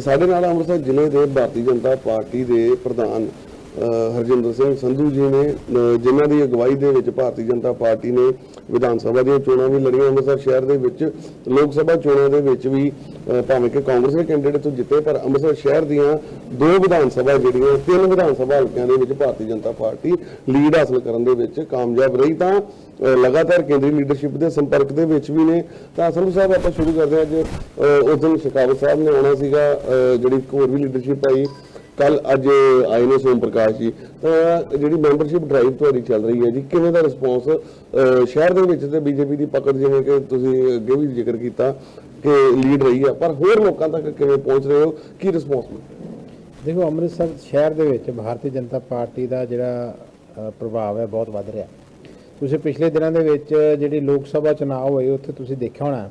ਤੇ ਸਾਡੇ ਨਾਲ ਅੰਮ੍ਰਿਤਸਰ ਜ਼ਿਲ੍ਹੇ ਦੇ ਭਾਰਤੀ ਜਨਤਾ ਪਾਰਟੀ ਦੇ ਪ੍ਰਧਾਨ ਹਰਜਿੰਦਰ ਸਿੰਘ ਸੰਧੂ ਜੀ ਨੇ ਅ, ਜਿਨ੍ਹਾਂ ਦੀ ਅਗਵਾਈ ਦੇ ਵਿੱਚ ਭਾਰਤੀ ਜਨਤਾ ਪਾਰਟੀ ਨੇ ਵਿਧਾਨ ਸਭਾ ਦੀਆਂ ਚੋਣਾਂ ਵੀ ਲੜੀਆਂ ਅੰਮ੍ਰਿਤਸਰ ਸ਼ਹਿਰ ਦੇ ਵਿੱਚ ਲੋਕ ਸਭਾ ਚੋਣਾਂ ਦੇ ਵਿੱਚ ਵੀ ਭਾਵੇਂ ਕਿ ਕਾਂਗਰਸ ਦੇ ਕੈਂਡੀਡੇਟ ਤੋਂ ਜਿੱਤੇ ਪਰ ਅੰਮ੍ਰਿਤਸਰ ਸ਼ਹਿਰ ਦੀਆਂ ਦੋ ਵਿਧਾਨ ਸਭਾ ਜਿਹੜੀਆਂ ਤਿੰਨ ਵਿਧਾਨ ਸਭਾ ਹਲਕਿਆਂ ਦੇ ਵਿੱਚ ਭਾਰਤੀ ਜਨਤਾ ਪਾਰਟੀ ਲੀਡ ਹਾਸਲ ਕਰਨ ਦੇ ਵਿੱਚ ਕਾਮਯਾਬ ਰਹੀ ਤਾਂ ਲਗਾਤਾਰ ਕੇਂਦਰੀ ਲੀਡਰਸ਼ਿਪ ਦੇ ਸੰਪਰਕ ਦੇ ਵਿੱਚ ਵੀ ਨੇ। ਤਾਂ ਸੰਧੂ ਸਾਹਿਬ ਆਪਾਂ ਸ਼ੁਰੂ ਕਰਦੇ ਹਾਂ ਅੱਜ ਉਸ ਦਿਨ ਸ਼ਿਕਾਵਤ ਸਾਹਿਬ ਨੇ ਆਉਣਾ ਸੀਗਾ ਜਿਹੜੀ ਹੋਰ ਵੀ ਲੀਡਰਸ਼ਿਪ ਆਈ ਕੱਲ ਅੱਜ ਆਏ ਨੇ ਸੋਮ ਪ੍ਰਕਾਸ਼ ਜੀ, ਤਾਂ ਜਿਹੜੀ ਮੈਂਬਰਸ਼ਿਪ ਡਰਾਈਵ ਤੁਹਾਡੀ ਚੱਲ ਰਹੀ ਹੈ ਜੀ, ਕਿਵੇਂ ਦਾ ਰਿਸਪੌਂਸ ਸ਼ਹਿਰ ਦੇ ਵਿੱਚ ਤੇ ਬੀਜੇਪੀ ਦੀ ਪਕੜ ਜਿਵੇਂ ਕਿ ਤੁਸੀਂ ਅੱਗੇ ਵੀ ਜ਼ਿਕਰ ਕੀਤਾ ਕਿ ਲੀਡ ਰਹੀ ਆ, ਪਰ ਹੋਰ ਲੋਕਾਂ ਤੱਕ ਕਿਵੇਂ ਪਹੁੰਚ ਰਹੇ ਹੋ, ਕੀ ਰਿਸਪੌਂਸ ਮਿਲ ਦੇਖੋ, ਅੰਮ੍ਰਿਤਸਰ ਸ਼ਹਿਰ ਦੇ ਵਿੱਚ ਭਾਰਤੀ ਜਨਤਾ ਪਾਰਟੀ ਦਾ ਜਿਹੜਾ ਪ੍ਰਭਾਵ ਹੈ, ਬਹੁਤ ਵੱਧ ਰਿਹਾ। ਤੁਸੀਂ ਪਿਛਲੇ ਦਿਨਾਂ ਦੇ ਵਿੱਚ ਜਿਹੜੇ ਲੋਕ ਸਭਾ ਚੁਣਾਵ ਹੋਏ, ਉੱਥੇ ਤੁਸੀਂ ਦੇਖਿਆ ਹੋਣਾ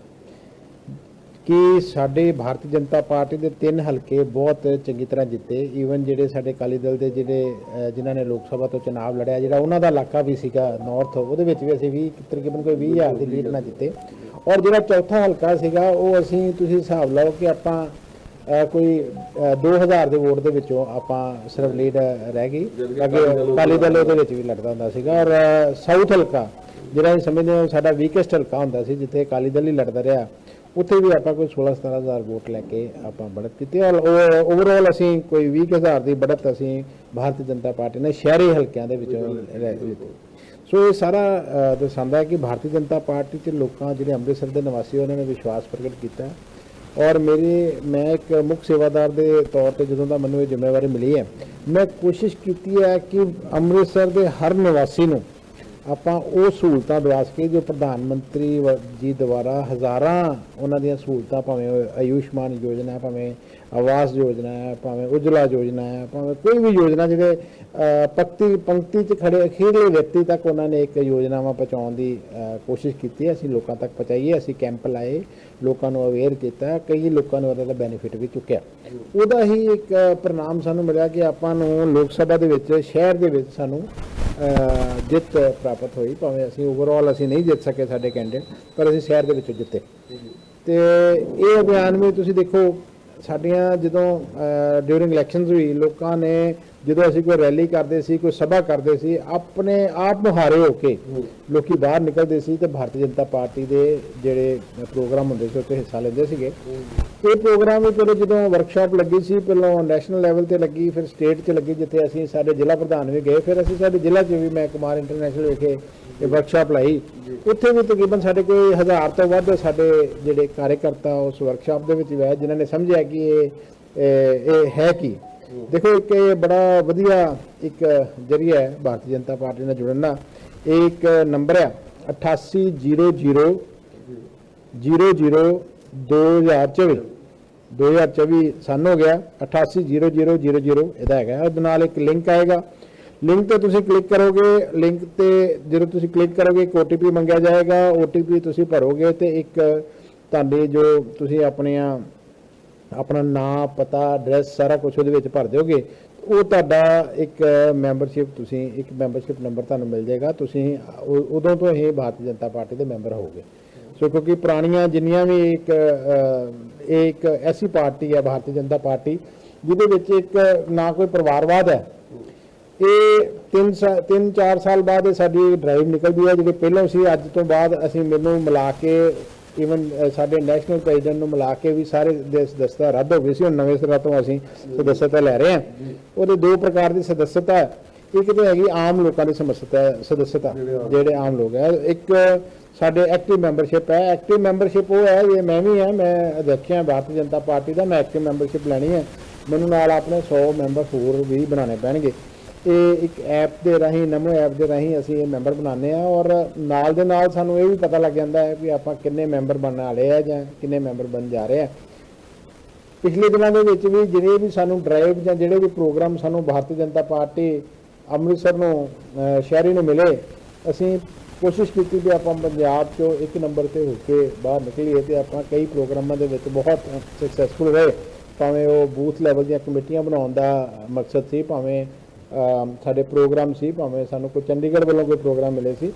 ਕਿ ਸਾਡੇ ਭਾਰਤੀ ਜਨਤਾ ਪਾਰਟੀ ਦੇ ਤਿੰਨ ਹਲਕੇ ਬਹੁਤ ਚੰਗੀ ਤਰ੍ਹਾਂ ਜਿੱਤੇ। ਈਵਨ ਜਿਹੜੇ ਸਾਡੇ ਅਕਾਲੀ ਦਲ ਦੇ ਜਿਹੜੇ ਜਿਨ੍ਹਾਂ ਨੇ ਲੋਕ ਸਭਾ ਤੋਂ ਚੁਣਾਵ ਲੜਿਆ ਜਿਹੜਾ ਉਹਨਾਂ ਦਾ ਇਲਾਕਾ ਵੀ ਸੀਗਾ ਨਾਰਥ ਉਹਦੇ ਵਿੱਚ ਵੀ ਅਸੀਂ 20 ਤਕਰੀਬਨ ਕੋਈ 20000 ਦੀ ਲੀਡ ਨਾਲ ਜਿੱਤੇ। ਔਰ ਜਿਹੜਾ ਚੌਥਾ ਹਲਕਾ ਸੀਗਾ ਉਹ ਅਸੀਂ ਤੁਸੀਂ ਹਿਸਾਬ ਲਾਓ ਕਿ ਆਪਾਂ ਕੋਈ ਅ, 2000 ਦੇ ਵੋਟ ਦੇ ਵਿੱਚੋਂ ਆਪਾਂ ਸਿਰਫ ਲੀਡ ਰਹਿ ਗਈ। ਅੱਗੇ ਅਕਾਲੀ ਦਲ ਉਹਦੇ ਵਿੱਚ ਵੀ ਲੜਦਾ ਹੁੰਦਾ ਸੀਗਾ। ਔਰ ਸਾਊਥ ਹਲਕਾ ਜਿਹੜਾ ਅਸੀਂ ਸਮਝਦੇ ਹਾਂ ਸਾਡਾ ਵੀਕੈਸਟ ਹਲਕਾ ਹੁੰਦਾ ਸੀ ਜਿੱਥੇ ਅਕਾਲੀ ਦਲ ਹੀ ਲੜਦਾ ਰਿਹਾ। ਉੱਥੇ ਵੀ ਆਪਾਂ ਕੋਈ 16 17000 ਵੋਟ ਲੈ ਕੇ ਆਪਾਂ ਬੜਤ ਕੀਤੀ ਔਰ ਓਵਰਆਲ ਅਸੀਂ ਕੋਈ 20000 ਦੀ ਬੜਤ ਅਸੀਂ ਭਾਰਤੀ ਜਨਤਾ ਪਾਰਟੀ ਨੇ ਸ਼ਹਿਰੀ ਹਲਕਿਆਂ ਦੇ ਵਿੱਚੋਂ ਲੈ ਦਿੱਤੀ। ਸੋ ਇਹ ਸਾਰਾ ਦਰਸਾਉਂਦਾ ਹੈ ਕਿ ਭਾਰਤੀ ਜਨਤਾ ਪਾਰਟੀ 'ਚ ਲੋਕਾਂ ਜਿਹੜੇ ਅੰਮ੍ਰਿਤਸਰ ਦੇ ਨਿਵਾਸੀ ਉਹਨਾਂ ਨੇ ਵਿਸ਼ਵਾਸ ਪ੍ਰਗਟ ਕੀਤਾ ਔਰ ਮੇਰੀ ਮੈਂ ਇੱਕ ਮੁੱਖ ਸੇਵਾਦਾਰ ਦੇ ਤੌਰ ਤੇ ਜਦੋਂ ਦਾ ਮੈਨੂੰ ਇਹ ਜ਼ਿੰਮੇਵਾਰੀ ਮਿਲੀ ਹੈ ਮੈਂ ਕੋਸ਼ਿਸ਼ ਕੀਤੀ ਹੈ ਕਿ ਅੰਮ੍ਰਿਤਸਰ ਦੇ ਹਰ ਨਿਵਾਸੀ ਨੂੰ ਆਪਾਂ ਉਹ ਸਹੂਲਤਾਂ ਦਵਾ ਸਕੀਏ ਜੋ ਪ੍ਰਧਾਨ ਮੰਤਰੀ ਵ- ਜੀ ਦੁਆਰਾ ਹਜ਼ਾਰਾਂ ਉਹਨਾਂ ਦੀਆਂ ਸਹੂਲਤਾਂ ਭਾਵੇਂ ਆਯੁਸ਼ਮਾਨ ਯੋਜਨਾ ਭਾਵੇਂ ਆਵਾਸ ਯੋਜਨਾ ਹੈ ਭਾਵੇਂ ਉਜਲਾ ਯੋਜਨਾ ਹੈ ਭਾਵੇਂ ਕੋਈ ਵੀ ਯੋਜਨਾ ਜਿਹੜੇ ਅ, ਪੰਕਤੀ 'ਚ ਖੜੇ ਅਖੀਰਲੇ ਵਿਅਕਤੀ ਤੱਕ ਉਹਨਾਂ ਨੇ ਇੱਕ ਯੋਜਨਾਵਾਂ ਪਹੁੰਚਾਉਣ ਦੀ ਕੋਸ਼ਿਸ਼ ਕੀਤੀ ਹੈ। ਅਸੀਂ ਲੋਕਾਂ ਤੱਕ ਪਹੁੰਚਾਈਏ ਅਸੀਂ ਕੈਂਪ ਲਾਏ ਲੋਕਾਂ ਨੂੰ ਅਵੇਅਰ ਕੀਤਾ ਕਈ ਲੋਕਾਂ ਨੂੰ ਉਹਦਾ ਬੈਨੀਫਿਟ ਵੀ ਚੁੱਕਿਆ। ਉਹਦਾ ਹੀ ਇੱਕ ਪ੍ਰਣਾਮ ਸਾਨੂੰ ਮਿਲਿਆ ਕਿ ਆਪਾਂ ਨੂੰ ਲੋਕ ਸਭਾ ਦੇ ਵਿੱਚ ਸ਼ਹਿਰ ਦੇ ਵਿੱਚ ਸਾਨੂੰ ਜਿੱਤ ਪ੍ਰਾਪਤ ਹੋਈ। ਭਾਵੇਂ ਅਸੀਂ ਓਵਰਆਲ ਅਸੀਂ ਨਹੀਂ ਜਿੱਤ ਸਕੇ ਸਾਡੇ ਕੈਂਡੀਡੇਟ ਪਰ ਅਸੀਂ ਸ਼ਹਿਰ ਦੇ ਵਿੱਚੋਂ ਜਿੱਤੇ। ਤੇ ਇਹ ਅਭਿਆਨ ਵੀ ਤੁਸੀਂ ਦੇਖੋ ਸਾਡੀਆਂ ਜਦੋਂ ਡਿਊਰਿੰਗ ਇਲੈਕਸ਼ਨਸ ਵੀ ਲੋਕਾਂ ਨੇ ਜਦੋਂ ਅਸੀਂ ਕੋਈ ਰੈਲੀ ਕਰਦੇ ਸੀ ਕੋਈ ਸਭਾ ਕਰਦੇ ਸੀ ਆਪਣੇ ਆਪ ਮੁਹਾਰੇ ਹੋ ਕੇ ਲੋਕੀ ਬਾਹਰ ਨਿਕਲਦੇ ਸੀ ਤੇ ਭਾਰਤੀ ਜਨਤਾ ਪਾਰਟੀ ਦੇ ਜਿਹੜੇ ਪ੍ਰੋਗਰਾਮ ਹੁੰਦੇ ਸੀ ਉੱਥੇ ਹਿੱਸਾ ਲੈਂਦੇ ਸੀਗੇ। ਇਹ ਪ੍ਰੋਗਰਾਮ ਵੀ ਪਹਿਲਾਂ ਜਦੋਂ ਵਰਕਸ਼ਾਪ ਲੱਗੀ ਸੀ ਪਹਿਲਾਂ ਨੈਸ਼ਨਲ ਲੈਵਲ ਤੇ ਲੱਗੀ ਫਿਰ ਸਟੇਟ 'ਚ ਲੱਗੀ ਜਿੱਥੇ ਅਸੀਂ ਸਾਡੇ ਜ਼ਿਲ੍ਹਾ ਪ੍ਰਧਾਨ ਵੀ ਗਏ ਫਿਰ ਅਸੀਂ ਸਾਡੇ ਜ਼ਿਲ੍ਹਾ 'ਚ ਵੀ ਮੈਂ ਕੁਮਾਰ ਇੰਟਰਨੈਸ਼ਨਲ ਵਿਖੇ ਇਹ ਵਰਕਸ਼ਾਪ ਲਾਈ। ਉੱਥੇ ਵੀ ਤਕਰੀਬਨ ਸਾਡੇ ਕੋਈ ਹਜ਼ਾਰ ਤੋਂ ਵੱਧ ਸਾਡੇ ਜਿਹੜੇ ਕਾਰਜਕਰਤਾ ਉਸ ਵਰਕਸ਼ਾਪ ਦੇ ਵਿੱਚ ਗਏ ਜਿਨ੍ਹਾਂ ਨੇ ਸਮਝਿਆ ਕਿ ਇਹ ਇਹ ਹੈ ਕੀ। ਦੇਖੋ ਇੱਕ ਇਹ ਬੜਾ ਵਧੀਆ ਇੱਕ ਜਰੀਆ ਹੈ ਭਾਰਤੀ ਜਨਤਾ ਪਾਰਟੀ ਨਾਲ ਜੁੜਨ ਦਾ। ਇਹ ਇੱਕ ਨੰਬਰ ਹੈ 8800 00 2024 2024 ਸਨ ਹੋ ਗਿਆ 880000 ਇਹਦਾ ਹੈਗਾ। ਉਹਦੇ ਨਾਲ ਇੱਕ ਲਿੰਕ ਆਏਗਾ। ਲਿੰਕ ਤੇ ਤੁਸੀਂ ਕਲਿੱਕ ਕਰੋਗੇ ਲਿੰਕ ਤੇ ਜਦੋਂ ਤੁਸੀਂ ਕਲਿੱਕ ਕਰੋਗੇ, ਇੱਕ OTP ਮੰਗਿਆ ਜਾਏਗਾ। OTP ਤੁਸੀਂ ਭਰੋਗੇ ਤੇ ਇੱਕ ਤੁਹਾਡੇ ਜੋ ਤੁਸੀਂ ਆਪਣੀਆਂ ਆਪਣਾ ਨਾਮ ਪਤਾ ਐਡਰੈਸ ਸਾਰਾ ਕੁਝ ਉਹਦੇ ਵਿੱਚ ਭਰ ਦਿਓਗੇ। ਉਹ ਤੁਹਾਡਾ ਇੱਕ ਮੈਂਬਰਸ਼ਿਪ ਤੁਸੀਂ ਇੱਕ ਮੈਂਬਰਸ਼ਿਪ ਨੰਬਰ ਤੁਹਾਨੂੰ ਮਿਲ ਜਾਏਗਾ। ਤੁਸੀਂ ਉ- ਉਦੋਂ ਤੋਂ ਇਹ ਭਾਰਤੀ ਜਨਤਾ ਪਾਰਟੀ ਦੇ ਮੈਂਬਰ ਹੋਵੋਗੇ। ਸੋ ਕਿਉਂਕਿ ਪੁਰਾਣੀਆਂ ਜਿੰਨੀਆਂ ਵੀ ਇੱਕ ਇਹ ਇੱਕ ਐਸੀ ਪਾਰਟੀ ਹੈ ਭਾਰਤੀ ਜਨਤਾ ਪਾਰਟੀ, ਜਿਹਦੇ ਵਿੱਚ ਇੱਕ ਨਾ ਕੋਈ ਪਰਿਵਾਰਵਾਦ ਹੈ। ਇਹ 3 3 4 ਸਾਲ ਬਾਅਦ ਇਹ ਸਾਡੀ ਡਰਾਈਵ ਨਿਕਲਦੀ ਹੈ। ਜਿਹੜੀ ਪਹਿਲਾਂ ਸੀ, ਅੱਜ ਤੋਂ ਬਾਅਦ ਅਸੀਂ ਮੈਨੂੰ ਮਿਲਾ ਕੇ ਇਵਨ ਸਾਡੇ ਨੈਸ਼ਨਲ ਪ੍ਰੈਜ਼ੀਡੈਂਟ ਨੂੰ ਮਿਲਾ ਕੇ ਵੀ ਸਾਰੇ ਦੇ ਸਦੱਸਤਾ ਰੱਦ ਹੋ ਗਈ ਸੀ ਹੁਣ ਨਵੇਂ ਸਿਰਾਂ ਤੋਂ ਅਸੀਂ ਸਦੱਸਤਾ ਲੈ ਰਹੇ ਹਾਂ। ਉਹਦੇ ਦੋ ਪ੍ਰਕਾਰ ਦੀ ਸਦੱਸਤਾ ਹੈ। ਇੱਕ ਤੇ ਹੈਗੀ ਆਮ ਲੋਕਾਂ ਦੀ ਸਮੱਸਿਆ ਸਦੱਸਤਾ ਜਿਹੜੇ ਆਮ ਲੋਕ ਹੈ। ਇੱਕ ਸਾਡੇ ਐਕਟਿਵ ਮੈਂਬਰਸ਼ਿਪ ਹੈ। ਐਕਟਿਵ ਮੈਂਬਰਸ਼ਿਪ ਉਹ ਹੈ ਇਹ ਮੈਂ ਵੀ ਹਾਂ ਮੈਂ ਅਧਿਆਪਕ ਹਾਂ ਭਾਰਤੀ ਜਨਤਾ ਪਾਰਟੀ ਦਾ ਮੈਂ ਐਕਟਿਵ ਮੈਂਬਰਸ਼ਿਪ ਲੈਣੀ ਹੈ। ਮੈਨੂੰ ਨਾਲ ਆਪਣੇ 100 ਮੈਂਬਰ ਹੋਰ ਵੀ ਬਣਾਉਣੇ ਪੈਣਗੇ। ਇਹ ਇੱਕ ਐਪ ਦੇ ਰਾਹੀਂ ਨਮੋ ਐਪ ਦੇ ਰਾਹੀਂ ਅਸੀਂ ਇਹ ਮੈਂਬਰ ਬਣਾਉਂਦੇ ਆ ਔਰ ਨਾਲ ਦੇ ਨਾਲ ਸਾਨੂੰ ਇਹ ਵੀ ਪਤਾ ਲੱਗ ਜਾਂਦਾ ਹੈ ਵੀ ਆਪਾਂ ਕਿੰਨੇ ਮੈਂਬਰ ਬਣਨ ਵਾਲੇ ਆ ਜਾਂ ਕਿੰਨੇ ਮੈਂਬਰ ਬਣ ਜਾ ਰਹੇ ਆ। ਪਿਛਲੇ ਦਿਨਾਂ ਦੇ ਵਿੱਚ ਵੀ ਜਿਹੜੇ ਵੀ ਸਾਨੂੰ ਡਰਾਈਵ ਜਾਂ ਜਿਹੜੇ ਵੀ ਪ੍ਰੋਗਰਾਮ ਸਾਨੂੰ ਭਾਰਤੀ ਜਨਤਾ ਪਾਰਟੀ ਅੰਮ੍ਰਿਤਸਰ ਨੂੰ ਸ਼ਹਿਰੀ ਨੂੰ ਮਿਲੇ, ਅਸੀਂ ਕੋਸ਼ਿਸ਼ ਕੀਤੀ ਕਿ ਆਪਾਂ ਪੰਜਾਬ ਚੋਂ ਇੱਕ ਨੰਬਰ ਤੇ ਹੋ ਕੇ ਬਾਹਰ ਨਿਕਲੀਏ ਤੇ ਆਪਾਂ ਕਈ ਪ੍ਰੋਗਰਾਮਾਂ ਦੇ ਵਿੱਚ ਬਹੁਤ ਸਕਸੈਸਫੁਲ ਰਹੇ। ਭਾਵੇਂ ਉਹ ਬੂਥ ਲੈਵਲ ਦੀਆਂ ਕਮੇਟੀਆਂ ਬਣਾਉਣ ਦਾ ਮਕਸਦ ਸੀ, ਭਾਵੇਂ ਸਾਡੇ ਪ੍ਰੋਗਰਾਮ ਸੀ, ਭਾਵੇਂ ਸਾਨੂੰ ਕੋਈ ਚੰਡੀਗੜ੍ਹ ਵੱਲੋਂ ਕੋਈ ਪ੍ਰੋਗਰਾਮ ਮਿਲੇ ਸੀ।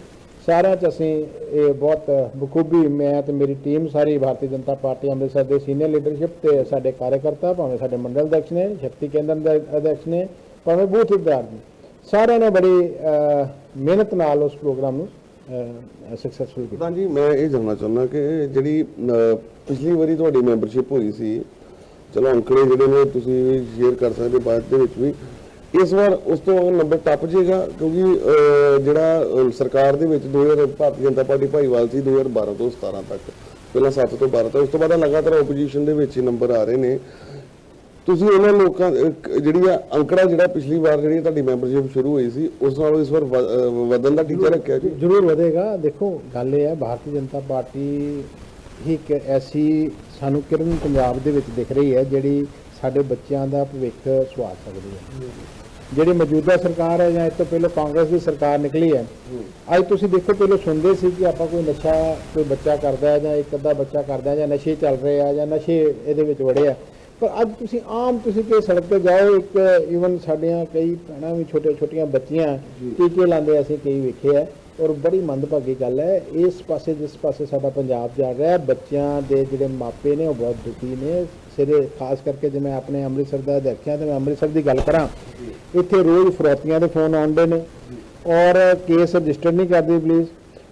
ਸਾਰਿਆਂ 'ਚ ਅਸੀਂ ਇਹ ਬਹੁਤ ਬਖੂਬੀ, ਮੈਂ ਤੇ ਮੇਰੀ ਟੀਮ ਸਾਰੀ ਭਾਰਤੀ ਜਨਤਾ ਪਾਰਟੀ, ਅੰਮ੍ਰਿਤਸਰ ਦੇ ਸੀਨੀਅਰ ਲੀਡਰਸ਼ਿਪ ਤੇ ਸਾਡੇ ਕਾਰਜਕਰਤਾ, ਭਾਵੇਂ ਸਾਡੇ ਮੰਡਲ ਅਧਿਕਸ਼ ਨੇ, ਸ਼ਕਤੀ ਕੇਂਦਰ ਦੇ ਅਧਿਕਸ਼ ਨੇ, ਭਾਵੇਂ ਬੂਥ ਇੰਚਾਰਜ ਨੇ, ਸਾਰਿਆਂ ਨੇ ਬੜੀ ਮਿਹਨਤ ਨਾਲ ਉਸ ਪ੍ਰੋਗਰਾਮ ਨੂੰ ਸਕਸੈਸਫੁਲ ਕੀਤਾ। ਪ੍ਰਧਾਨ ਜੀ ਮੈਂ ਇਹ ਜਾਣਨਾ ਚਾਹੁੰਦਾ ਕਿ ਜਿਹੜੀ ਪਿਛਲੀ ਵਾਰੀ ਤੁਹਾਡੀ ਮੈਂਬਰਸ਼ਿਪ ਹੋਈ ਸੀ, ਚਲੋ ਅੰਕੜੇ ਜਿਹੜੇ ਨੇ, ਤੁਸੀਂ ਸ਼ੇਅਰ ਕਰ ਸਕਦੇ ਬਾਅਦ ਦੇ ਵਿੱਚ ਵੀ ਇਸ ਵਾਰ ਉਸ ਤੋਂ ਨੰਬਰ ਟੱਪ ਜਾਏਗਾ ਕਿਉਂਕਿ ਜਿਹੜਾ ਸਰਕਾਰ ਦੇ ਵਿੱਚ 2000 ਭਾਰਤੀ ਜਨਤਾ ਪਾਰਟੀ ਭਾਈਵਾਲ ਸੀ 2012 ਤੋਂ 17 ਤੱਕ। ਪਹਿਲਾਂ 7 ਤੋਂ 12 ਤੱਕ ਉਸ ਤੋਂ ਬਾਅਦ ਲਗਾਤਾਰ ਆਪੋਜੀਸ਼ਨ ਦੇ ਵਿੱਚ ਹੀ ਨੰਬਰ ਆ ਰਹੇ ਨੇ। ਤੁਸੀਂ ਉਹਨਾਂ ਲੋਕਾਂ ਜਿਹੜੀ ਆ ਅੰਕੜਾ ਜਿਹੜਾ ਪਿਛਲੀ ਵਾਰ ਜਿਹੜੀ ਤੁਹਾਡੀ ਮੈਂਬਰਸ਼ਿਪ ਸ਼ੁਰੂ ਹੋਈ ਸੀ ਉਸ ਨਾਲੋਂ ਇਸ ਵਾਰ ਵਧਣ ਦਾ ਟੀਚਾ ਰੱਖਿਆ ਜੀ? ਜ਼ਰੂਰ ਵਧੇਗਾ। ਦੇਖੋ ਗੱਲ ਇਹ ਹੈ ਭਾਰਤੀ ਜਨਤਾ ਪਾਰਟੀ ਹੀ ਇੱਕ ਐਸੀ ਸਾਨੂੰ ਕਿਰਨ ਪੰਜਾਬ ਦੇ ਵਿੱਚ ਦਿਖ ਰਹੀ ਹੈ ਜਿਹੜੀ ਸਾਡੇ ਬੱਚਿਆਂ ਦਾ ਭਵਿੱਖ ਸਵਾਰ ਸਕਦੀ ਹੈ। ਜਿਹੜੀ ਮੌਜੂਦਾ ਸਰਕਾਰ ਹੈ ਜਾਂ ਇਸ ਤੋਂ ਪਹਿਲਾਂ ਕਾਂਗਰਸ ਦੀ ਸਰਕਾਰ ਨਿਕਲੀ ਹੈ। ਅੱਜ ਤੁਸੀਂ ਦੇਖੋ ਪਹਿਲਾਂ ਸੁਣਦੇ ਸੀ ਕਿ ਆਪਾਂ ਕੋਈ ਨਸ਼ਾ ਕੋਈ ਬੱਚਾ ਕਰਦਾ ਹੈ ਜਾਂ ਇੱਕ ਅੱਧਾ ਬੱਚਾ ਕਰਦਾ ਹੈ ਜਾਂ ਨਸ਼ੇ ਚੱਲ ਰਹੇ ਆ ਜਾਂ ਨਸ਼ੇ ਇਹਦੇ ਵਿੱਚ ਵੜੇ ਆ। ਪਰ ਅੱਜ ਤੁਸੀਂ ਆਮ ਤੁਸੀਂ ਕਿ ਸੜਕ ਤੇ ਜਾਓ ਇੱਕ ਈਵਨ ਸਾਡੀਆਂ ਕਈ ਭੈਣਾਂ ਵੀ ਛੋਟੇ ਛੋਟੀਆਂ ਬੱਚੀਆਂ ਟੀਕੇ ਲਾਉਂਦੇ ਅਸੀਂ ਕਈ ਵੇਖੇ ਆ। ਔਰ ਬੜੀ ਮੰਦਭਾਗੀ ਗੱਲ ਹੈ ਇਸ ਪਾਸੇ ਜਿਸ ਪਾਸੇ ਸਾਡਾ ਪੰਜਾਬ ਜਾ ਰਿਹਾ ਹੈ ਬੱਚਿਆਂ ਦੇ ਜਿਹੜੇ ਮਾਪੇ ਨੇ ਉਹ ਬਹੁਤ ਦੁਖੀ ਨੇ। ਸਿਰੇ, ਖਾਸ ਕਰਕੇ ਜੇ ਮੈਂ ਆਪਣੇ ਅੰਮ੍ਰਿਤਸਰ ਦਾ ਦੇਖਿਆ ਤੇ ਮੈਂ ਅੰਮ੍ਰਿਤਸਰ ਦੀ ਗੱਲ ਕਰਾਂ, ਇੱਥੇ ਰੋਜ਼ ਫਰੋਤੀਆਂ ਦੇ ਫੋਨ ਆਉਂਦੇ ਨੇ ਔਰ ਕੇਸ ਰਜਿਸਟਰ ਨਹੀਂ ਕਰਦੀ ਪੁਲਿਸ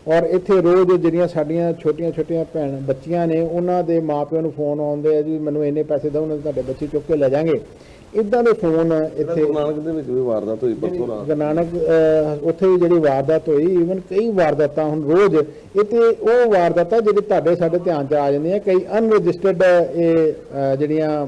ਔਰ ਇੱਥੇ ਰੋਜ਼ ਜਿਹੜੀਆਂ ਸਾਡੀਆਂ ਛੋਟੀਆਂ ਛੋਟੀਆਂ ਭੈਣ ਬੱਚੀਆਂ ਨੇ, ਉਹਨਾਂ ਦੇ ਮਾਪਿਆਂ ਨੂੰ ਫੋਨ ਆਉਂਦੇ ਆ ਜੀ, ਮੈਨੂੰ ਇੰਨੇ ਪੈਸੇ ਦਿਓ ਉਹਨਾਂ ਤੁਹਾਡੇ ਬੱਚੇ ਚੁੱਕ ਕੇ ਲੈ ਜਾਾਂਗੇ ਇਦਾਂ ਦੇ ਫੋਨ ਇੱਥੇ ਗੁਰੂ ਨਾਨਕ ਦੇ ਵਿੱਚ ਵੀ ਵਾਰਦਾਤ ਹੋਈ ਪਰਸੋਂ ਰਾਤ। ਗੁਰੂ ਨਾਨਕ ਉੱਥੇ ਵੀ ਜਿਹੜੀ ਵਾਰਦਾਤ ਹੋਈ ਈਵਨ ਕਈ ਵਾਰਦਾਤਾਂ ਹੁਣ ਰੋਜ਼ ਤੇ ਉਹ ਵਾਰਦਾਤਾਂ ਜਿਹੜੇ ਤੁਹਾਡੇ ਸਾਡੇ ਧਿਆਨ 'ਚ ਆ ਜਾਂਦੀਆਂ ਕਈ ਅਨਰਜਿਸਟਰਡ ਇਹ ਜਿਹੜੀਆਂ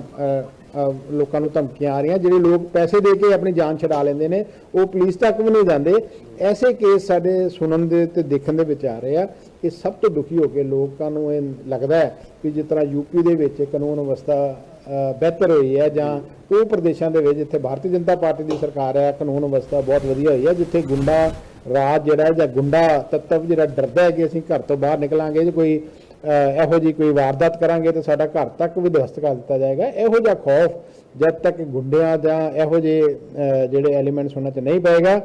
ਲੋਕਾਂ ਨੂੰ ਧਮਕੀਆਂ ਆ ਰਹੀਆਂ ਜਿਹੜੇ ਲੋਕ ਪੈਸੇ ਦੇ ਕੇ ਆਪਣੀ ਜਾਨ ਛਡਾ ਲੈਂਦੇ ਨੇ ਉਹ ਪੁਲਿਸ ਤੱਕ ਵੀ ਨਹੀਂ ਜਾਂਦੇ। ਐਸੇ ਕੇਸ ਸਾਡੇ ਸੁਣਨ ਦੇ ਤੇ ਦੇਖਣ ਦੇ ਵਿੱਚ ਆ ਰਹੇ ਆ ਇਹ ਸਭ ਤੋਂ ਦੁਖੀ ਹੋ ਕੇ ਲੋਕਾਂ ਨੂੰ ਇਹ ਲੱਗਦਾ ਹੈ ਕਿ ਜਿਸ ਤਰ੍ਹਾਂ ਯੂਪੀ ਦੇ ਵਿੱਚ ਕਾਨੂੰਨ ਵਿਵਸਥਾ ਬਿਹਤਰ ਹੋਈ ਹੈ ਜਾਂ ਉਹ ਪ੍ਰਦੇਸ਼ਾਂ ਦੇ ਵਿੱਚ ਜਿੱਥੇ ਭਾਰਤੀ ਜਨਤਾ ਪਾਰਟੀ ਦੀ ਸਰਕਾਰ ਹੈ, ਕਾਨੂੰਨ ਵਿਵਸਥਾ ਬਹੁਤ ਵਧੀਆ ਹੋਈ ਹੈ, ਜਿੱਥੇ ਗੁੰਡਾ ਰਾਜ ਜਿਹੜਾ ਜਾਂ ਗੁੰਡਾ ਤੱਤਵ ਜਿਹੜਾ ਡਰਦਾ ਹੈ ਕਿ ਅਸੀਂ ਘਰ ਤੋਂ ਬਾਹਰ ਨਿਕਲਾਂਗੇ ਜੇ ਕੋਈ ਇਹੋ ਜੀ ਕੋਈ ਵਾਰਦਾਤ ਕਰਾਂਗੇ ਤਾਂ ਸਾਡਾ ਘਰ ਤੱਕ ਵੀ ਦਸਤ ਕਰ ਦਿੱਤਾ ਜਾਏਗਾ। ਇਹੋ ਜਿਹਾ ਖੌਫ ਜਦ ਤੱਕ ਗੁੰਡਿਆਂ ਜਾਂ ਇਹੋ ਜਿਹੇ ਜਿਹੜੇ ਐਲੀਮੈਂਟਸ ਉਹਨਾਂ 'ਚ ਨਹੀਂ ਪਏਗਾ,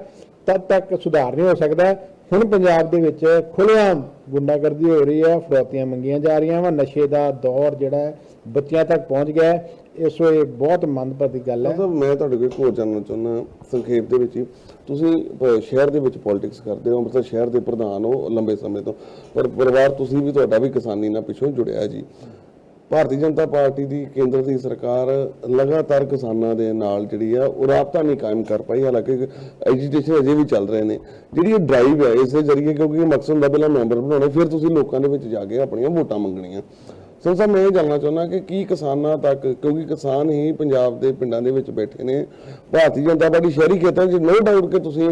ਤਦ ਤੱਕ ਸੁਧਾਰ ਨਹੀਂ ਹੋ ਸਕਦਾ। ਹੁਣ ਪੰਜਾਬ ਦੇ ਵਿੱਚ ਖੁੱਲ੍ਹੇਆਮ ਗੁੰਡਾਗਰਦੀ ਹੋ ਰਹੀ ਹੈ, ਫਰੋਤੀਆਂ ਮੰਗੀਆਂ ਜਾ ਰਹੀਆਂ ਵਾ, ਨਸ਼ੇ ਦਾ ਦੌਰ ਜਿਹੜਾ ਬੱਚਿਆਂ ਤੱਕ ਪਹੁੰਚ ਗਿਆ ਹੈ। ਇਸ ਵੇ ਬਹੁਤ ਮੰਦਭਾਗੀ ਗੱਲ ਹੈ। ਮਤਲਬ ਮੈਂ ਤੁਹਾਡੇ ਕੋਲ ਇੱਕ ਹੋਰ ਜਾਣਨਾ ਚਾਹੁੰਦਾ, ਸੰਖੇਪ ਦੇ ਵਿੱਚ ਹੀ। ਤੁਸੀਂ ਸ਼ਹਿਰ ਦੇ ਵਿੱਚ ਪੋਲਿਟਿਕਸ ਕਰਦੇ ਹੋ, ਅੰਮ੍ਰਿਤਸਰ ਸ਼ਹਿਰ ਦੇ ਪ੍ਰਧਾਨ ਹੋ ਲੰਬੇ ਸਮੇਂ ਤੋਂ। ਪਰ ਪਰਿਵਾਰ ਤੁਸੀਂ ਵੀ ਤੁਹਾਡਾ ਵੀ ਕਿਸਾਨੀ ਨਾਲ ਪਿੱਛੋਂ ਜੁੜਿਆ ਜੀ। ਭਾਰਤੀ ਜਨਤਾ ਪਾਰਟੀ ਦੀ ਕੇਂਦਰ ਦੀ ਸਰਕਾਰ ਲਗਾਤਾਰ ਕਿਸਾਨਾਂ ਦੇ ਨਾਲ ਜਿਹੜੀ ਆ, ਉਹ ਰਾਬਤਾ ਨਹੀਂ ਕਾਇਮ ਕਰ ਪਾਈ। ਹਾਲਾਂਕਿ ਐਜੀਟੇਸ਼ਨ ਅਜੇ ਵੀ ਚੱਲ ਰਹੇ ਨੇ। ਜਿਹੜੀ ਇਹ ਡਰਾਈਵ ਹੈ ਇਸ ਦੇ ਜ਼ਰੀਏ ਕਿਉਂਕਿ ਇਹ ਮਕਸਦ ਹੁੰਦਾ ਪਹਿਲਾਂ ਮੈਂਬਰ ਬਣਾਉਣੇ, ਫਿਰ ਤੁਸੀਂ ਲੋਕਾਂ ਦੇ ਵਿੱਚ ਜਾ ਕੇ ਆਪਣੀਆਂ ਵੋਟਾਂ ਮੰਗਣੀਆਂ। ਸੋ ਸਾਹਿਬ ਮੈਂ ਇਹ ਜਾਣਨਾ ਚਾਹੁੰਦਾ ਕਿ ਕੀ ਕਿਸਾਨਾਂ ਤੱਕ ਕਿਉਂਕਿ ਕਿਸਾਨ ਹੀ ਪੰਜਾਬ ਦੇ ਪਿੰਡਾਂ ਦੇ ਵਿੱਚ ਬੈਠੇ ਨੇ ਭਾਰਤੀ ਜਨਤਾ ਪਾਰਟੀ ਸ਼ਹਿਰੀ ਖੇਤਰਾਂ 'ਚ ਨੋ ਡਾਊਟ ਕਿ ਤੁਸੀਂ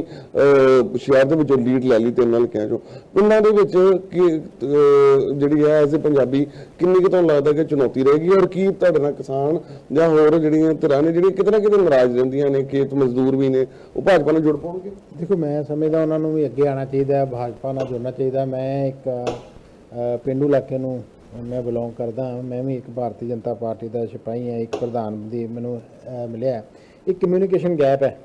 ਸ਼ਹਿਰ ਦੇ ਵਿੱਚੋਂ ਲੀਡ ਲੈ ਲਈ ਤਿੰਨ ਨਾਲ ਕਹਿ ਚੋ ਪਿੰਡਾਂ ਦੇ ਵਿੱਚ ਕੀ ਜਿਹੜੀ ਹੈ ਐਜ਼ ਪੰਜਾਬੀ ਕਿੰਨੀ ਕੁ ਤੁਹਾਨੂੰ ਲੱਗਦਾ ਕਿ ਚੁਣੌਤੀ ਰਹੇਗੀ ਔਰ ਕੀ ਤੁਹਾਡੇ ਨਾਲ ਕਿਸਾਨ ਜਾਂ ਹੋਰ ਜਿਹੜੀਆਂ ਧਿਰਾਂ ਨੇ ਜਿਹੜੀਆਂ ਕਿਤੇ ਨਾ ਕਿਤੇ ਨਾਰਾਜ਼ ਰਹਿੰਦੀਆਂ ਨੇ ਖੇਤ ਮਜ਼ਦੂਰ ਵੀ ਨੇ ਉਹ ਭਾਜਪਾ ਨਾਲ ਜੁੜ ਪਾਉਣਗੇ? ਦੇਖੋ ਮੈਂ ਸਮਝਦਾ ਉਹਨਾਂ ਨੂੰ ਵੀ ਅੱਗੇ ਆਉਣਾ ਚਾਹੀਦਾ ਭਾਜਪਾ ਨਾਲ ਜੁੜਨਾ ਚਾਹੀਦਾ ਮੈਂ ਇੱਕ ਅ, ਪਿੰਡੂ ਇਲਾਕੇ ਨੂੰ ਮੈਂ ਬਿਲੋਂਗ ਕਰਦਾ ਹਾਂ ਮੈਂ ਵੀ ਇੱਕ ਭਾਰਤੀ ਜਨਤਾ ਪਾਰਟੀ ਦਾ ਸਿਪਾਹੀ ਹਾਂ ਇੱਕ ਪ੍ਰਧਾਨ ਦੀ ਮੈਨੂੰ ਮਿਲਿਆ। ਇੱਕ ਕਮਿਊਨੀਕੇਸ਼ਨ ਗੈਪ ਹੈ।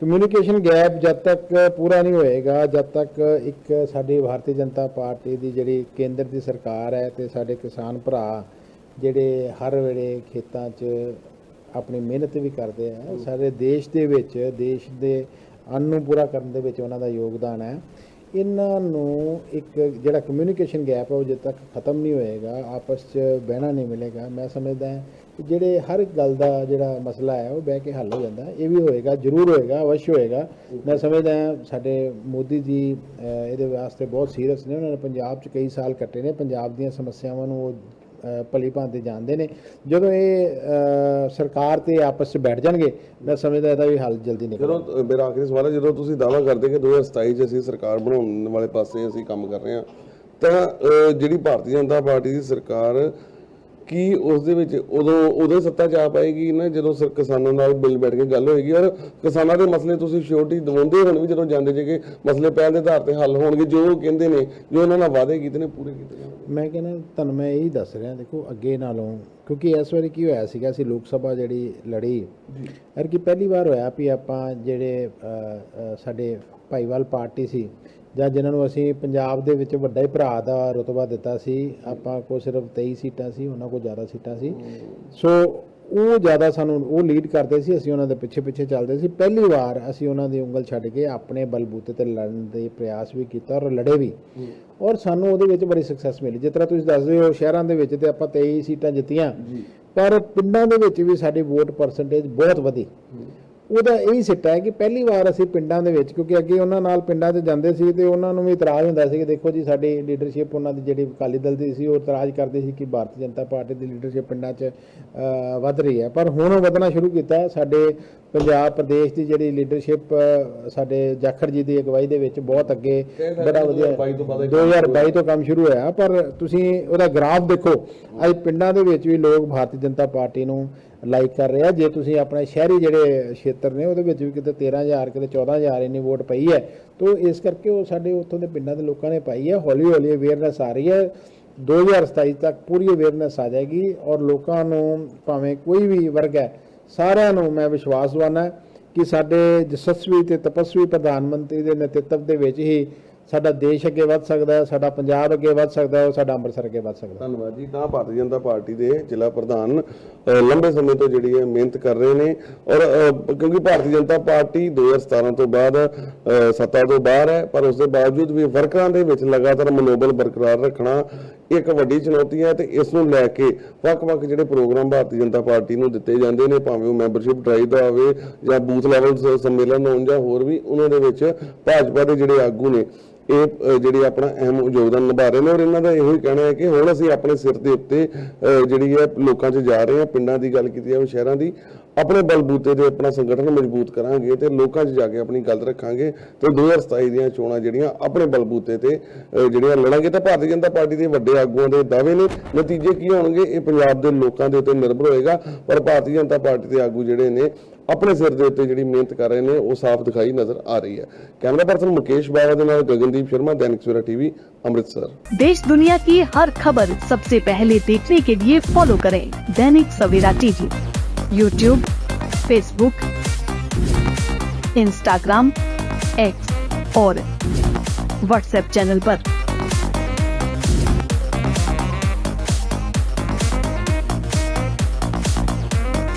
ਕਮਿਊਨੀਕੇਸ਼ਨ ਗੈਪ ਜਦ ਤੱਕ ਪੂਰਾ ਨਹੀਂ ਹੋਏਗਾ ਜਦ ਤੱਕ ਇੱਕ ਸਾਡੀ ਭਾਰਤੀ ਜਨਤਾ ਪਾਰਟੀ ਦੀ ਜਿਹੜੀ ਕੇਂਦਰ ਦੀ ਸਰਕਾਰ ਹੈ ਤੇ ਸਾਡੇ ਕਿਸਾਨ ਭਰਾ ਜਿਹੜੇ ਹਰ ਵੇਲੇ ਖੇਤਾਂ 'ਚ ਆਪਣੀ ਮਿਹਨਤ ਵੀ ਕਰਦੇ ਆ ਸਾਰੇ ਦੇਸ਼ ਦੇ ਵਿੱਚ ਦੇਸ਼ ਦੇ ਅੰਨ ਨੂੰ ਪੂਰਾ ਕਰਨ ਦੇ ਵਿੱਚ ਉਹਨਾਂ ਦਾ ਯੋਗਦਾਨ ਹੈ। ਇਹਨਾਂ ਨੂੰ ਇੱਕ ਜਿਹੜਾ ਕਮਿਊਨੀਕੇਸ਼ਨ ਗੈਪ ਹੈ ਉਹ ਜਦ ਤੱਕ ਖਤਮ ਨਹੀਂ ਹੋਏਗਾ, ਆਪਸ 'ਚ ਬਹਿਣਾ ਨਹੀਂ ਮਿਲੇਗਾ। ਮੈਂ ਸਮਝਦਾ ਕਿ ਜਿਹੜੇ ਹਰ ਇੱਕ ਗੱਲ ਦਾ ਜਿਹੜਾ ਮਸਲਾ ਹੈ, ਉਹ ਬਹਿ ਕੇ ਹੱਲ ਹੋ ਜਾਂਦਾ ਇਹ ਵੀ ਹੋਏਗਾ, ਜ਼ਰੂਰ ਹੋਏਗਾ, ਅਵਸ਼ ਹੋਏਗਾ। ਮੈਂ ਸਮਝਦਾ ਸਾਡੇ ਮੋਦੀ ਜੀ ਇਹਦੇ ਵਾਸਤੇ ਬਹੁਤ ਸੀਰੀਅਸ ਨੇ। ਉਹਨਾਂ ਨੇ ਪੰਜਾਬ 'ਚ ਕਈ ਸਾਲ ਕੱਟੇ ਨੇ। ਪੰਜਾਬ ਦੀਆਂ ਸਮੱਸਿਆਵਾਂ ਨੂੰ ਉਹ ਭਲੀ ਭਾਂਤੀ ਜਾਣਦੇ ਨੇ। ਜਦੋਂ ਇਹ ਸਰਕਾਰ ਤੇ ਆਪਸ 'ਚ ਬੈਠ ਜਾਣਗੇ ਮੈਂ ਸਮਝਦਾ ਇਹਦਾ ਵੀ ਹੱਲ ਜਲਦੀ ਨਿਕਲ ਜਦੋਂ ਮੇਰਾ ਆਖਰੀ ਸਵਾਲ ਹੈ ਜਦੋਂ ਤੁਸੀਂ ਦਾਅਵਾ ਕਰਦੇ ਕਿ 2027 'ਚ ਅਸੀਂ ਸਰਕਾਰ ਬਣਾਉਣ ਵਾਲੇ ਪਾਸੇ ਅਸੀਂ ਕੰਮ ਕਰ ਰਹੇ ਹਾਂ ਤਾਂ ਜਿਹੜੀ ਭਾਰਤੀ ਜਨਤਾ ਪਾਰਟੀ ਦੀ ਸਰਕਾਰ ਕੀ ਉਸ ਦੇ ਵਿੱਚ ਉਦੋਂ ਉਦੋਂ ਸੱਤਾ ਆ ਪਾਏਗੀ ਨਾ ਜਦੋਂ ਸਰ ਕਿਸਾਨਾਂ ਨਾਲ ਬਿੱਲ ਬੈਠ ਕੇ ਗੱਲ ਹੋਏਗੀ? ਔਰ ਕਿਸਾਨਾਂ ਦੇ ਮਸਲੇ ਤੁਸੀਂ ਸ਼ੋਰਟੀ ਦਵਾਉਂਦੇ ਹੁਣ ਵੀ ਜਦੋਂ ਜਾਂਦੇ ਜੇ ਕਿ ਮਸਲੇ ਪਹਿਲ ਦੇ ਆਧਾਰ ਤੇ ਹੱਲ ਹੋਣਗੇ ਜੋ ਉਹ ਕਹਿੰਦੇ ਨੇ ਜੋ ਉਹਨਾਂ ਨਾਲ ਵਾਅਦੇ ਕੀਤੇ ਨੇ ਪੂਰੇ ਕੀਤੇ ਜਾਣਗੇ ਮੈਂ ਕਹਿੰਦਾ ਤੁਹਾਨੂੰ ਮੈਂ ਇਹੀ ਦੱਸ ਰਿਹਾ ਦੇਖੋ ਅੱਗੇ ਨਾਲੋਂ ਕਿਉਂਕਿ ਇਸ ਵਾਰੀ ਕੀ ਹੋਇਆ ਸੀਗਾ ਅਸੀਂ ਲੋਕ ਸਭਾ ਜਿਹੜੀ ਲੜੀ ਯਾਰ ਕਿ ਪਹਿਲੀ ਵਾਰ ਹੋਇਆ ਵੀ ਆਪਾਂ ਜਿਹੜੇ ਸਾਡੇ ਭਾਈਵਾਲ ਪਾਰਟੀ ਸੀ ਜਾਂ ਜਿਨ੍ਹਾਂ ਨੂੰ ਅਸੀਂ ਪੰਜਾਬ ਦੇ ਵਿੱਚ ਵੱਡਾ ਹੀ ਭਰਾ ਦਾ ਰੁਤਬਾ ਦਿੱਤਾ ਸੀ ਆਪਾਂ ਕੋਲ ਸਿਰਫ 23 ਸੀਟਾਂ ਸੀ ਉਹਨਾਂ ਕੋਲ ਜ਼ਿਆਦਾ ਸੀਟਾਂ ਸੀ। ਸੋ ਉਹ ਜ਼ਿਆਦਾ ਸਾਨੂੰ ਉਹ ਲੀਡ ਕਰਦੇ ਸੀ ਅਸੀਂ ਉਹਨਾਂ ਦੇ ਪਿੱਛੇ ਪਿੱਛੇ ਚੱਲਦੇ ਸੀ। ਪਹਿਲੀ ਵਾਰ ਅਸੀਂ ਉਹਨਾਂ ਦੀ ਉਂਗਲ ਛੱਡ ਕੇ ਆਪਣੇ ਬਲਬੂਤੇ ਤੇ ਲੜਨ ਦੇ ਪ੍ਰਯਾਸ ਵੀ ਕੀਤਾ ਔਰ ਲੜੇ ਵੀ। ਔਰ ਸਾਨੂੰ ਉਹਦੇ ਵਿੱਚ ਬੜੀ ਸਕਸੈਸ ਮਿਲੀ। ਜਿਸ ਤਰ੍ਹਾਂ ਤੁਸੀਂ ਦੱਸਦੇ ਹੋ ਸ਼ਹਿਰਾਂ ਦੇ ਵਿੱਚ ਤੇ ਆਪਾਂ 23 ਸੀਟਾਂ ਜਿੱਤੀਆਂ। ਪਰ ਪਿੰਡਾਂ ਦੇ ਵਿੱਚ ਵੀ ਸਾਡੀ ਵੋਟ ਪਰਸੈਂਟੇਜ ਬਹੁਤ ਵਧੀ। ਉਹਦਾ ਇਹ ਸਿੱਟਾ ਹੈ ਕਿ ਪਹਿਲੀ ਵਾਰ ਅਸੀਂ ਪਿੰਡਾਂ ਦੇ ਵਿੱਚ, ਕਿਉਂਕਿ ਅੱਗੇ ਉਹਨਾਂ ਨਾਲ ਪਿੰਡਾਂ 'ਚ ਜਾਂਦੇ ਸੀ ਤੇ ਉਹਨਾਂ ਨੂੰ ਵੀ ਇਤਰਾਜ਼ ਹੁੰਦਾ ਸੀ ਕਿ ਦੇਖੋ ਜੀ, ਸਾਡੀ ਲੀਡਰਸ਼ਿਪ ਉਹਨਾਂ ਦੀ ਜਿਹੜੀ ਅਕਾਲੀ ਦਲ ਦੀ ਸੀ, ਉਹ ਇਤਰਾਜ਼ ਕਰਦੇ ਸੀ ਕਿ ਭਾਰਤੀ ਜਨਤਾ ਪਾਰਟੀ ਦੀ ਲੀਡਰਸ਼ਿਪ ਪਿੰਡਾਂ 'ਚ ਵੱਧ ਰਹੀ ਹੈ। ਪਰ ਹੁਣ ਉਹ ਵਧਣਾ ਸ਼ੁਰੂ ਕੀਤਾ ਸਾਡੇ ਪੰਜਾਬ ਪ੍ਰਦੇਸ਼ ਦੀ ਜਿਹੜੀ ਲੀਡਰਸ਼ਿਪ ਸਾਡੇ ਜਾਖੜ ਜੀ ਦੀ ਅਗਵਾਈ ਦੇ ਵਿੱਚ ਬਹੁਤ ਅੱਗੇ ਬੜਾ ਵਧੀਆ 2022 ਤੋਂ ਬਾਅਦ 2022 ਤੋਂ ਕੰਮ ਸ਼ੁਰੂ ਹੋਇਆ। ਪਰ ਤੁਸੀਂ ਉਹਦਾ ਗ੍ਰਾਫ ਦੇਖੋ, ਅੱਜ ਪਿੰਡਾਂ ਦੇ ਵਿੱਚ ਵੀ ਲੋਕ ਭਾਰਤੀ ਜਨਤਾ ਪਾਰਟੀ ਨੂੰ ਲਾਈਕ ਕਰ ਰਿਹਾ। ਜੇ ਤੁਸੀਂ ਆਪਣੇ ਸ਼ਹਿਰੀ ਜਿਹੜੇ ਖੇਤਰ ਨੇ, ਉਹਦੇ ਵਿੱਚ ਵੀ ਕਿਤੇ 13000 ਕਿਤੇ 14000 ਇੰਨੀ ਵੋਟ ਪਈ ਹੈ, ਤੋਂ ਇਸ ਕਰਕੇ ਉਹ ਸਾਡੇ ਉੱਥੋਂ ਦੇ ਪਿੰਡਾਂ ਦੇ ਲੋਕਾਂ ਨੇ ਪਾਈ ਹੈ। ਹੌਲੀ ਹੌਲੀ ਅਵੇਅਰਨੈਸ ਆ ਰਹੀ ਹੈ। 2027 ਤੱਕ ਪੂਰੀ ਅਵੇਅਰਨੈਸ ਆ ਜਾਏਗੀ ਔਰ ਲੋਕਾਂ ਨੂੰ ਭਾਵੇਂ ਕੋਈ ਵੀ ਵਰਗ ਹੈ, ਸਾਰਿਆਂ ਨੂੰ ਮੈਂ ਵਿਸ਼ਵਾਸ ਦਿਵਾਉਣਾ ਕਿ ਸਾਡੇ ਜਸਸਵੀ ਤੇ ਤਪਸਵੀ ਪ੍ਰਧਾਨ ਮੰਤਰੀ ਦੇ ਨੇਤਰਤਵ ਦੇ ਵਿੱਚ ਹੀ ਸਾਡਾ ਦੇਸ਼ ਅੱਗੇ ਵੱਧ ਸਕਦਾ ਹੈ, ਸਾਡਾ ਪੰਜਾਬ ਅੱਗੇ ਵੱਧ ਸਕਦਾ ਹੈ ਔਰ ਸਾਡਾ ਅੰਮ੍ਰਿਤਸਰ ਅੱਗੇ ਵੱਧ ਸਕਦਾ ਹੈ। ਧੰਨਵਾਦ ਜੀ। ਤਾਂ ਭਾਰਤੀ ਜਨਤਾ ਪਾਰਟੀ ਦੇ ਜ਼ਿਲ੍ਹਾ ਪ੍ਰਧਾਨ ਲੰਬੇ ਸਮੇਂ ਤੋਂ ਜਿਹੜੀ ਹੈ ਮਿਹਨਤ ਕਰ ਰਹੇ ਨੇ ਔਰ ਕਿਉਂਕਿ ਭਾਰਤੀ ਜਨਤਾ ਪਾਰਟੀ 2017 ਤੋਂ ਬਾਅਦ ਸੱਤਾ ਤੋਂ ਬਾਹਰ ਹੈ, ਪਰ ਉਸ ਦੇ ਬਾਵਜੂਦ ਵੀ ਵਰਕਰਾਂ ਦੇ ਵਿੱਚ ਲਗਾਤਾਰ ਮਨੋਬਲ ਬਰਕਰਾਰ ਰੱਖਣਾ ਇੱਕ ਵੱਡੀ ਚੁਣੌਤੀ ਹੈ ਤੇ ਇਸ ਨੂੰ ਲੈ ਕੇ ਵੱਖ-ਵੱਖ ਜਿਹੜੇ ਪ੍ਰੋਗਰਾਮ ਭਾਰਤੀ ਜਨਤਾ ਪਾਰਟੀ ਨੂੰ ਦਿੱਤੇ ਜਾਂਦੇ ਨੇ, ਭਾਵੇਂ ਉਹ ਮੈਂਬਰਸ਼ਿਪ ਡਰਾਈਵ ਦਾ ਹੋਵੇ ਜਾਂ ਬੂਥ ਲੈਵਲ ਸੰਮੇਲਨ ਹੋਣ ਜਾਂ ਹੋਰ ਵੀ, ਉਹਨਾਂ ਦੇ ਵਿੱਚ ਭਾਜਪਾ ਦੇ ਜਿਹੜੇ ਆਗੂ ਨੇ ਇਹ ਜਿਹੜੇ ਆਪਣਾ ਅਹਿਮ ਯੋਗਦਾਨ ਨਿਭਾ ਰਹੇ ਨੇ ਔਰ ਇਹਨਾਂ ਦਾ ਇਹੋ ਹੀ ਕਹਿਣਾ ਹੈ ਕਿ ਹੁਣ ਅਸੀਂ ਆਪਣੇ ਸਿਰ ਦੇ ਉੱਤੇ ਜਿਹੜੀ ਹੈ ਲੋਕਾਂ 'ਚ ਜਾ ਰਹੇ ਹਾਂ, ਪਿੰਡਾਂ ਦੀ ਗੱਲ ਕੀਤੀ ਜਾਵੇ ਸ਼ਹਿਰਾਂ ਦੀ, ਆਪਣੇ ਬਲਬੂਤੇ ਤੇ ਆਪਣਾ ਸੰਗਠਨ ਮਜ਼ਬੂਤ ਕਰਾਂਗੇ ਤੇ ਲੋਕਾਂ 'ਚ ਜਾ ਕੇ ਆਪਣੀ ਗੱਲ ਰੱਖਾਂਗੇ ਤੇ 2027 ਦੀਆਂ ਚੋਣਾਂ ਜਿਹੜੀਆਂ ਆਪਣੇ ਬਲਬੂਤੇ ਤੇ ਜਿਹੜੀਆਂ ਲੜਾਂਗੇ ਤਾਂ ਭਾਰਤੀ ਜਨਤਾ ਪਾਰਟੀ ਦੇ ਵੱਡੇ ਆਗੂਆਂ ਦੇ ਦਾਅਵੇ ਨੇ, ਨਤੀਜੇ ਕੀ ਹੋਣਗੇ? ਇਹ ਪੰਜਾਬ ਦੇ ਲੋਕਾਂ ਦੇ ਉੱਤੇ ਨਿਰਭਰ ਹੋਏਗਾ, ਪਰ ਭਾਰਤੀ ਜਨਤਾ ਪਾਰਟੀ ਦੇ ਆਗੂ ਜਿਹੜੇ ਨੇ ਆਪਣੇ ਸਿਰ ਦੇ ਉੱਤੇ ਜਿਹੜੀ ਮਿਹਨਤ ਕਰ ਰਹੇ ਨੇ ਉਹ ਸਾਫ਼ ਦਿਖਾਈ ਨਜ਼ਰ ਆ ਰਹੀ ਹੈ ਕੈਮਰਾ ਪਰਸਨ ਮੁਕੇਸ਼ ਬਾਵਾ ਦੇ ਨਾਲ ਗਗਨਦੀਪ ਸ਼ਰਮਾ ਦੈਨਿਕ ਸਵੇਰਾ ਟੀਵੀ ਅੰਮ੍ਰਿਤਸਰ देश दुनिया की हर खबर सबसे पहले देखने के लिए फॉलो करें Dainik Savera TV YouTube Facebook Instagram X और व्हाट्सएप चैनल पर।